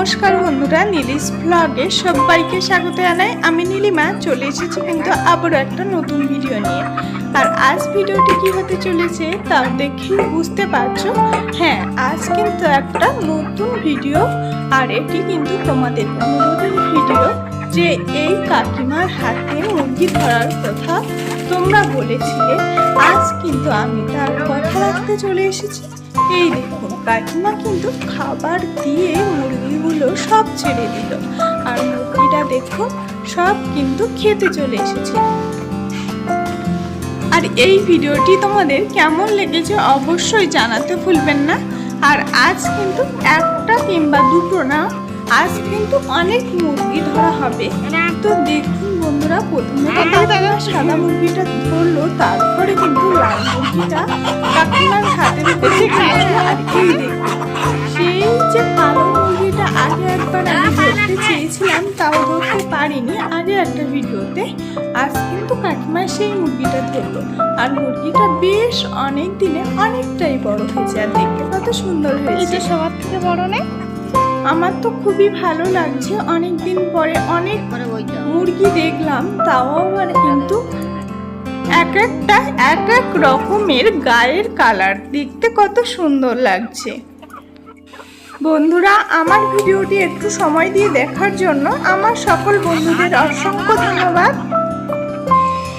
নমস্কার বন্ধুরা নীলিশ ব্লগে সবাইকে স্বাগত জানাই। আমি নীলিমা, চলে এসেছি কিন্তু আবারও একটা নতুন ভিডিও নিয়ে। আর আজ ভিডিওটি কি হতে চলেছে, তা দেখে বুঝতে পারছ? হ্যাঁ আজ কিন্তু একটা নতুন ভিডিও আর এটি কিন্তু তোমাদের অনুরোধের ভিডিও যে এই কাকিমার হাতে মুরগি ধরার কথা তোমরা বলেছিলে। আজ কিন্তু আমি তার কথা রাখতে চলে এসেছি। এই দেখুন, কাকিমা কিন্তু খাবার দিয়ে মুরগিগুলো সব ছেড়ে দিল। আর মুরগিটা দেখুন, সব কিন্তু খেতে চলে এসেছে। আর এই ভিডিওটি তোমাদের কেমন লেগেছে অবশ্যই জানাতে ভুলবেন না। আর আজ কিন্তু একটা কিংবা দুটো না, আজ কিন্তু অনেক মুরগি ধরা হবে। তো দেখুন বন্ধুরা প্রথমে কাকিমা সাদা মুরগিটা ধরলো তারপরে কিন্তু লাল মুরগিটা কাকিমার হাতের উপরে আর এই সেই যে কালো মুরগিটা আগে একবার আমি ধরতে চেয়েছিলাম তাও ধরতে পারিনি। আগে একটা ভিডিওতে আজ কিন্তু কাকিমা সেই মুরগিটা ধরলো। আর মুরগিটা বেশ অনেক দিনে অনেকটাই বড় হয়েছে আর দেখতে কত সুন্দর হয়েছে। সবার থেকে বড় নেই আমার তো খুবই ভালো লাগছে। অনেক দিন পরে অনেক মুরগি দেখলাম তাও আবার কিন্তু এক একটা এক এক রকমের গায়ের কালার। দেখতে কত সুন্দর লাগছে। বন্ধুরা আমার ভিডিওটি একটু সময় দিয়ে দেখার জন্য আমার সকল বন্ধুদের অসংখ্য ধন্যবাদ।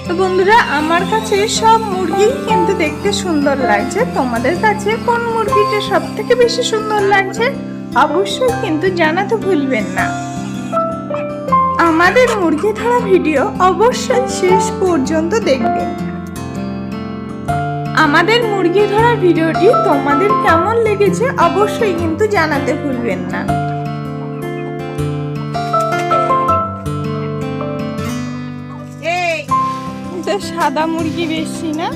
তো বন্ধুরা আমার কাছে সব মুরগি কিন্তু দেখতে সুন্দর লাগছে। তোমাদের কাছে কোন মুরগিটা সব থেকে বেশি সুন্দর লাগছে? অবশ্যই কিন্তু জানাতে ভুলবেন না। আমাদের মুরগি ধরা ভিডিও অবশ্যই শেষ পর্যন্ত দেখবেন। আমাদের মুরগি ধরা ভিডিওটি তোমাদের কেমন লেগেছে অবশ্যই কিন্তু জানাতে ভুলবেন না। সাদা মুরগি বেশি না?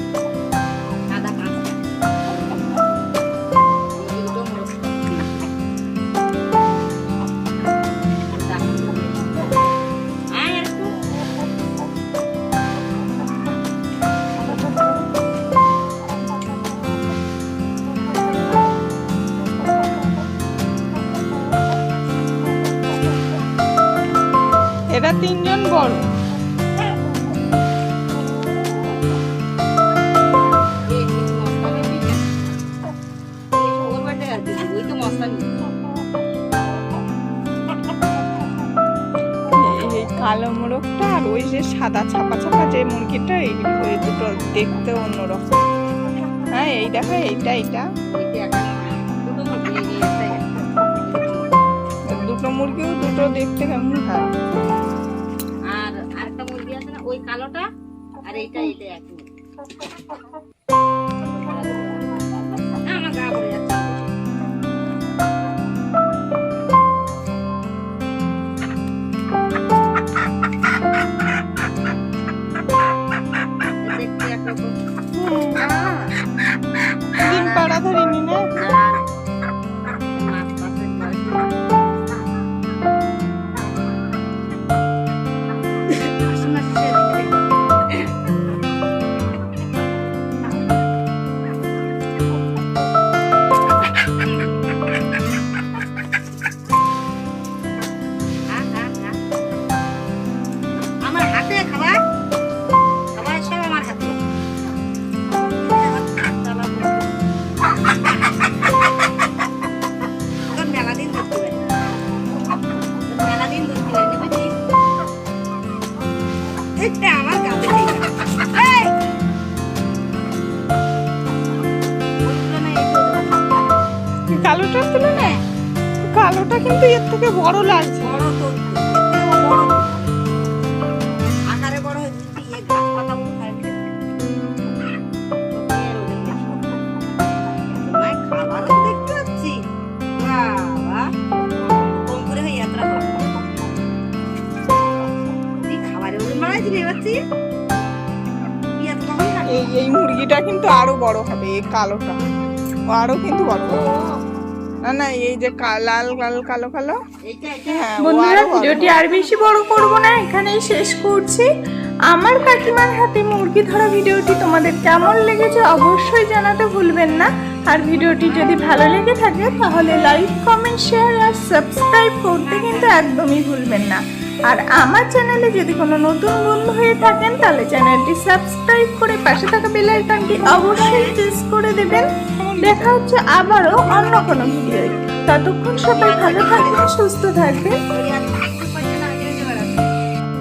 নিবি। এই এই কালো মোরগটা আর ওই যে সাদা ছাপা ছাপা যে মুরগিটা, এই ওই দুটো দেখতে অন্যরকম হ্যাঁ এই দেখো, এইটা এইটা। দুটো মুরগিও দুটো দেখতে কেমন হয় কালোটা আর এইটা এইটা এক কিন্তু এর থেকে বড় লাগছে। বড় তো। আকারে বড় এই মুরগিটা কিন্তু আরও বড় হবে এই কালোটা। আরও কিন্তু বড় হবে। না না এই যে লাল লাল কালো কালো। এইটা এইটা। হ্যাঁ ও বন্ধুরা ভিডিওটি। আর বেশি বড় করব না এখানেই শেষ করছি। আমার কাকিমার হাতে মুরগি ধরা ভিডিওটি তোমাদের কেমন লেগেছে অবশ্যই জানাতে ভুলবেন না। আর ভিডিওটি যদি ভালো লেগে থাকে তাহলে লাইক কমেন্ট শেয়ার আর সাবস্ক্রাইব করতে কিন্তু একদমই ভুলবেন না। আর আমার চ্যানেলে যদি কোনো নতুন বন্ধু হয়ে থাকেন তাহলে চ্যানেলটি সাবস্ক্রাইব করে পাশে থাকা বেল আইকনটি অবশ্যই প্রেস করে দেবেন। দেখা হচ্ছে আবারও অন্য কোনো ভিডিও ততক্ষণ সবাই ভালো থাকবে সুস্থ থাকবেন।